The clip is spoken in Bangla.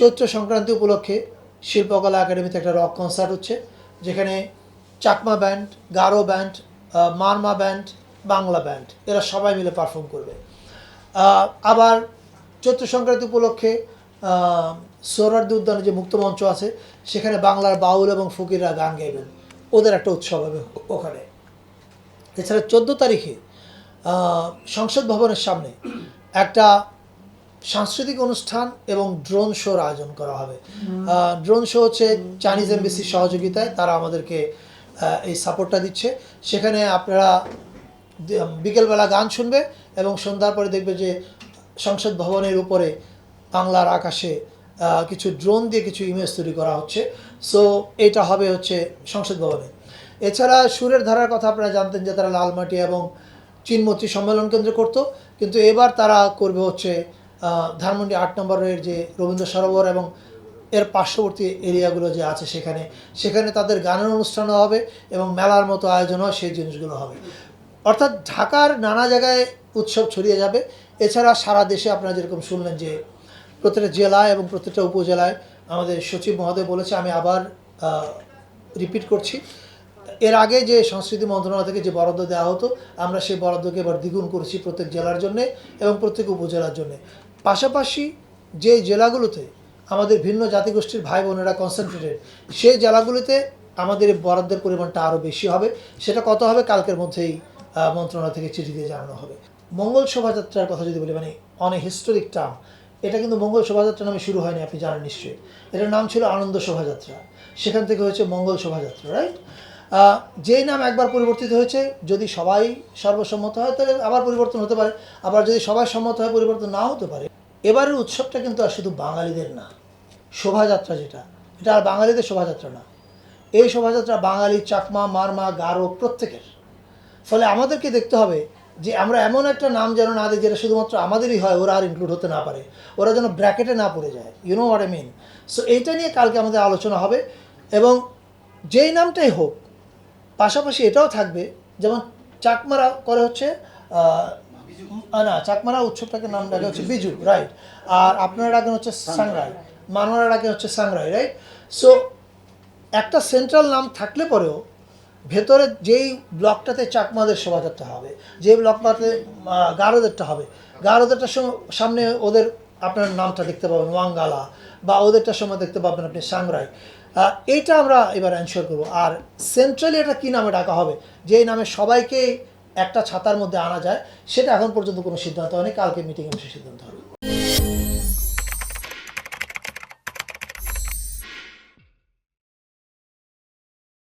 চৈত্র সংক্রান্তি উপলক্ষে শিল্পকলা একাডেমিতে একটা রক কনসার্ট হচ্ছে যেখানে Chakma band Garo band Marma band Bangla band এরা সবাই মিলে পারফর্ম করবে। আবার চৈত্র সংক্রান্তি উপলক্ষে আহ, সোহরার্দি উদ্যানে যে মুক্ত মঞ্চ আছে সেখানে বাংলার বাউল এবং ফকিররা গান গাইবেন। ওদের একটা উৎসব হবে ওখানে। এছাড়া চোদ্দ তারিখে সংসদ ভবনের সামনে একটা সাংস্কৃতিক অনুষ্ঠান এবং ড্রোন শোর আয়োজন করা হবে। ড্রোন শো হচ্ছে চাইনিজ এমবিসির সহযোগিতায় তারা আমাদেরকে এই সাপোর্টটা দিচ্ছে। সেখানে আপনারা বিকেলবেলা গান শুনবে এবং সন্ধ্যার পরে দেখবে যে সংসদ ভবনের উপরে বাংলার আকাশে কিছু ড্রোন দিয়ে কিছু ইমেজ তৈরি করা হচ্ছে। সো এটা হবে হচ্ছে সংসদ ভবনে। এছাড়া সুরের ধারার কথা আপনারা জানতেন যে তারা লালমাটি এবং চিনমতি সম্মেলন কেন্দ্র করত। কিন্তু এবার তারা করবে হচ্ছে ধানমন্ডি আট নম্বরের যে রবীন্দ্র সরোবর এবং এর পার্শ্ববর্তী এরিয়াগুলো যে আছে সেখানে সেখানে তাদের গানের অনুষ্ঠানও হবে এবং মেলার মতো আয়োজন হয় সেই জিনিসগুলো হবে। অর্থাৎ ঢাকার নানা জায়গায় উৎসব ছড়িয়ে যাবে। এছাড়া সারা দেশে আপনারা যেরকম শুনলেন যে প্রত্যেকটা জেলায় এবং প্রত্যেকটা উপজেলায় আমাদের সচিব মহোদয় বলেছে, আমি আবার রিপিট করছি। এর আগে যে সংস্কৃতি মন্ত্রণালয় থেকে যে বরাদ্দ দেওয়া হতো, আমরা সেই বরাদ্দকে এবার দ্বিগুণ করেছি প্রত্যেক জেলার জন্যে এবং প্রত্যেক উপজেলার জন্যে। পাশাপাশি যে জেলাগুলোতে আমাদের ভিন্ন জাতিগোষ্ঠীর ভাই বোনেরা কনসেন্ট্রেটেড সেই জেলাগুলিতে আমাদের বরাদ্দের পরিমাণটা আরও বেশি হবে। সেটা কত হবে কালকের মধ্যেই মন্ত্রণালয় থেকে চিঠি দিয়ে জানানো হবে। মঙ্গল শোভাযাত্রার কথা যদি বলি মানে অন হিস্টোরিক টার্ম এটা কিন্তু মঙ্গল শোভাযাত্রা নামে শুরু হয়নি, আপনি জানেন নিশ্চয়ই। এটার নাম ছিল আনন্দ শোভাযাত্রা। সেখান থেকে হয়েছে মঙ্গল শোভাযাত্রা রাইট যেই নাম একবার পরিবর্তিত হয়েছে, যদি সবাই সর্বসম্মত হয়, তাহলে আবার পরিবর্তন হতে পারে। আবার যদি সবাই সম্মত হয়, পরিবর্তন নাও হতে পারে। এবারের উৎসবটা কিন্তু আর শুধু বাঙালিদের না, শোভাযাত্রা যেটা, এটা আর বাঙালিদের শোভাযাত্রা না। এই শোভাযাত্রা বাঙালি, চাকমা, মারমা, গারো প্রত্যেকের। ফলে আমাদেরকে দেখতে হবে যে আমরা এমন একটা নাম যেন না দিই যেটা শুধুমাত্র আমাদেরই হয়, ওরা আর ইনক্লুড হতে না পারে। ওরা যেন ব্র্যাকেটে না পড়ে যায়। You know what I mean so এইটা নিয়ে কালকে আমাদের আলোচনা হবে এবং যেই নামটাই হোক, পাশাপাশি এটাও থাকবে, যেমন চাকমারা করে হচ্ছে না, চাকমারা উৎসবটাকে নাম ডাকে হচ্ছে বিজু রাইট আর আপনারা ডাকেন হচ্ছে সাংরাই মানোয়ারা ডাকেন হচ্ছে সাংরাই রাইট সো একটা সেন্ট্রাল নাম থাকলে পরেও ভেতরে যেই ব্লকটাতে চাকমাদের শোভাযাত্রা হবে যে ব্লকটাতে গারোদেরটা হবে গারোদেরটার সম- সামনে ওদের আপনার নামটা দেখতে পাবেন, ওয়াঙ্গালা, বা ওদেরটার সময় দেখতে পাবেন আপনি সাংরাই। এইটা আমরা এবার অ্যানশোর করব। আর সেন্ট্রালি এটা কী নামে ডাকা হবে? যেই নামে সবাইকে একটা ছাতার মধ্যে আনা যায়, সেটা এখন পর্যন্ত কোনো সিদ্ধান্ত হয়নি। কালকে মিটিংয়ে বসে সিদ্ধান্ত হবে।